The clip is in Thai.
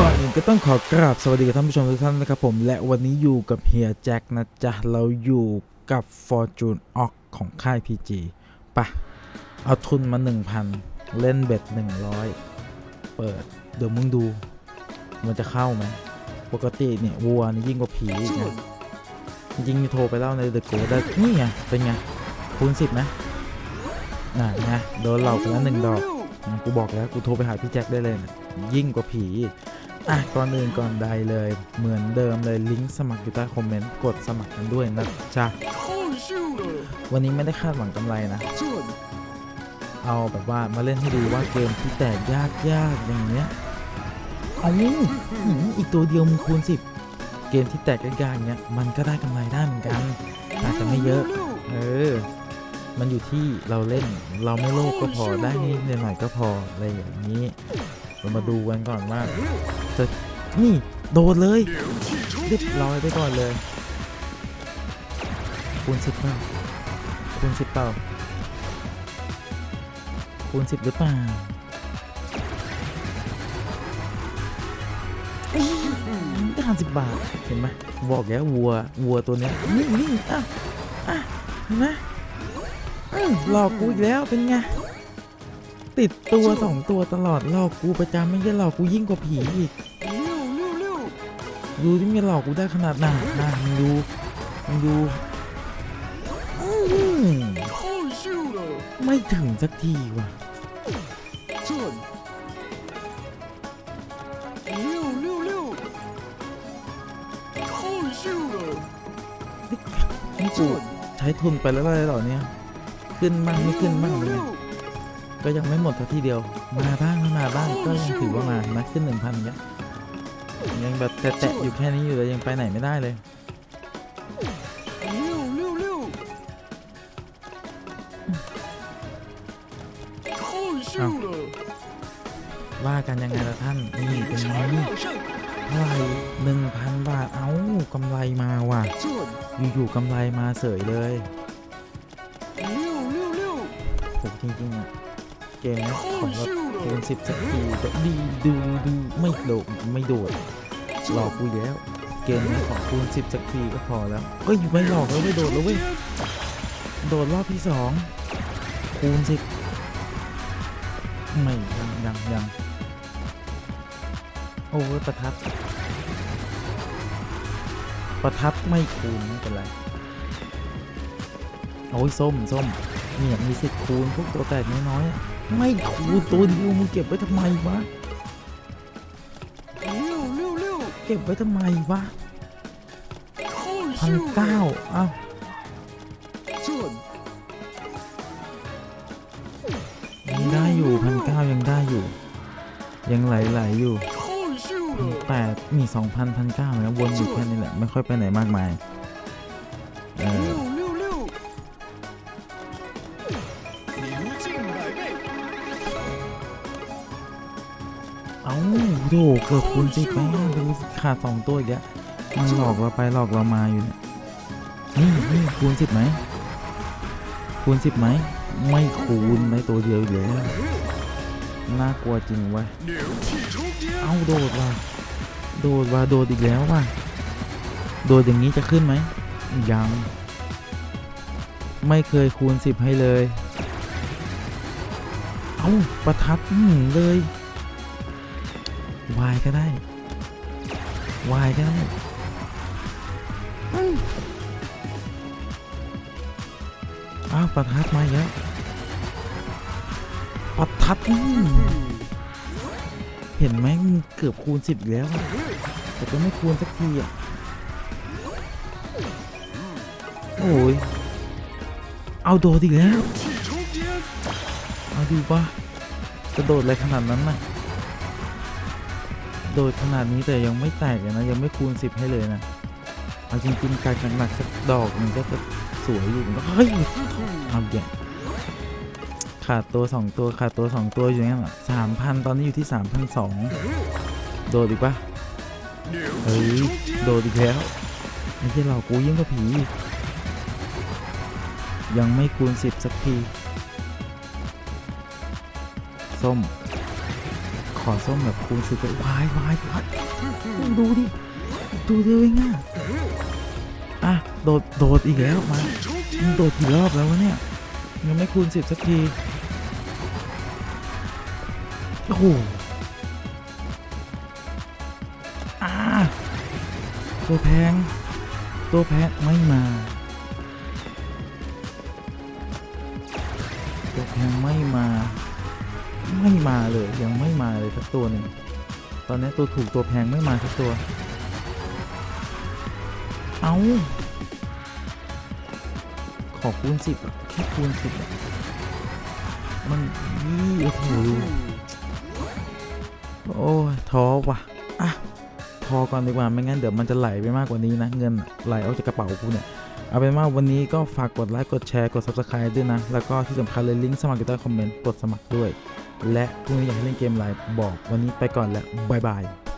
ก่อนอื่นก็ต้องขอกราบสวัสดีกับท่านผู้ชมทุกท่านนะครับผม และวันนี้อยู่กับเฮียแจ็คนะจ๊ะ เราอยู่กับ Fortune o c ของค่าย PG ปะเอาทุนมา 1,000 เล่นเบ็ด 100 เปิด เดี๋ยวมึงดู มันจะเข้าไหมปกติเนี่ย วัวนี่ยิ่งกว่าผีอีกนะจริงๆโทรไปเล่าในเดอะโกได้ นี่ไง เป็นไง คูณสิบไหมน่ะไงโดนเหล่าไปแล้วหนึ่งดอกนะกูบอกแล้ว กูโทรไปหาพี่แจ็คได้เลยนะยิ่งกว่าผี อะก่อนอื่นก่อนใดเลยเหมือนเดิมเลยลิงก์สมัครอยู่ใต้คอมเมนต์กดสมัครกันด้วยนะจ้ะวันนี้ไม่ได้คาดหวังกำไรนะ เอาแบบว่ามาเล่นให้ดูว่าเกมที่แตกยากยากอย่างเนี้ยเอาอีกตัวเดียวมึงคูณสิบเกมที่แตกยากๆเนี้ยมันก็ได้กำไรได้เหมือนกัน อาจจะไม่เยอะ เออ มันอยู่ที่เราเล่นเราไม่โลภกก็พอได้นิดหน่อยก็พออะไรอย่างนี้ เรามาดูกันก่อนว่า จะนี่โดดเลยเรียบร้อยไปก่อนเลยคูณสิบเปล่าคูณสิบเปล่าคูณสิบหรือเปล่าได้ห้าสิบบาท เห็นไหมบอกแล้ววัววัวตัวนี้นี่นี่อะอะเห็นไหมหลอกกูอีกแล้วเป็นไง ติดตัวสองตัวตลอดหลอกกูประจำไม่ได้หลอกกูยิ่งกว่าผีอีกดูที่มีหลอกกูได้ขนาดไหนนะงดูมึงดูไม่ถึงสักทีว่ะนี่กูใช้ทุนไปแล้วอะไรหรอเนี่ย ขึ้นมั่งไม่ขึ้นมั่งเลย ก็ยังไม่หมดทัทีเดียว มาบ้างไม่มาบ้างก็ยังถือว่ามานะขึ้นหนึ่งพันเงี้ยยังแบบแตะอยู่แค่นี้อยู่เลยยังไปไหนไม่ได้เลยว่ากันยังไงละท่านนี่เป็นไงเท่าไรหนึ่งพันบาทเอากำไรมาว่ะ อยู่ๆกำไรมาเสยเลยโหจริงๆอะ เกมนะผมว่เกมสิบสักทีจะดีดูดูไม่โดดไม่โดดหลอกกูแล้ว เกมนี้ขอคูณสิบสักทีก็พอแล้วเอ้ยไม่หลอกแล้วไม่โดดแล้วเว้ยโดดรอบที่สองคูณสิบไม่ยังยังยังโอ้วอประทับ ประทับไม่คูณไม่เป็นไรโอ้ยส้มส้มเนี่ยมีสิทธิ์คูณพวกตัวแตกน้อยๆ ไม่ถูตัวเดียวมึงเก็บไว้ทำไมวะเก็บไว้ทำไมวะพันเก้าเอ้ายังได้อยู่พันเก้ายังได้อยู่ ยังไหลไหลอยู่แปดมีสองพันพันเก้าแล้ววนอยู่แค่นี้แหละ ไม่ค่อยไปไหนมากมาย เออ โูกเกือบคุณสิก้อนดูขาดสองตัวอีกแล้วมันหลอกเราไปหลอกเรามาอยู่เนี่ยนี่นี่คูณสิบไหมคูณสิบไหมไม่คูณในตัวเดียวอยู่แล้วน่ากลัวจริงวะเอาโดดว่ะโดดว่ะโดดอีกแล้วว่ะโดดอย่างนี้จะขึ้นไหมยัง ไม่เคยคูณสิบให้เลย เอาประทัดเลย วายก็ได้วายก็ได้อ้าวประทัดมาเยอะประทัดเห็นไหมเกือบคูณสิบแล้ว แต่ก็ไม่คูณสักทีอะโอ้ยเอาโดดอีกแล้ว เอาดูปะกระโดดอะไรขนาดนั้นน่ะ โดยขนาดนี้แต่ยังไม่แตกนะ ยังไม่คูณ 10 ให้เลยนะ เอาจริงๆการหนักสักดอกมันก็จะสวยอยู่เฮ้ยเอาเดี๋ยวขาดตัว 2 ตัวขาดตัว 2 ตัวอยู่งั้นสามพันตอนนี้อยู่ที่ 3,200 โดดอีกปะเฮ้ยโดดอีกแล้วไม่ใช่เรากูยิ่งกว่าผี ยังไม่คูณ 10 สักที ส้ม ขอส้มแบบคูณสิบไปวายวายวายดูดิ ดูเดียวเองอะอะ โดด โดดอีกแล้วมาโชคดีมึงโดดกี่รอบแล้ววะเนี่ย ยังไม่คูณสิบสักที โอ้โหอ่าตัวแพง ตัวแพงไม่มา ตัวแพงไม่มาไม่มาเลยยังไม่มาเลยสักตัวหนึ่งตอนนี้ตัวถูกตัวแพงไม่มาสักตัว เอาขอคูณสิบอะแค่คูณสิบอะมันยี่โอ้โหโอ้ยท้อว่ะอะพอก่อนดีกว่าไม่งั้นเดี๋ยวมันจะไหลไปมากกว่านี้นะ เงินไหลออกจากกระเป๋ากูเนี่ยเอาเป็นว่าวันนี้ก็ฝากกดไลค์กดแชร์กด subscribe ด้วยนะ แล้วก็ที่สำคัญเลยลิงก์สมัครอยู่ใต้คอมเมนต์กดสมัครด้วย และพรุ่งนี้อยากให้เล่นเกมอะไรบอกวันนี้ไปก่อนแล้วบายบาย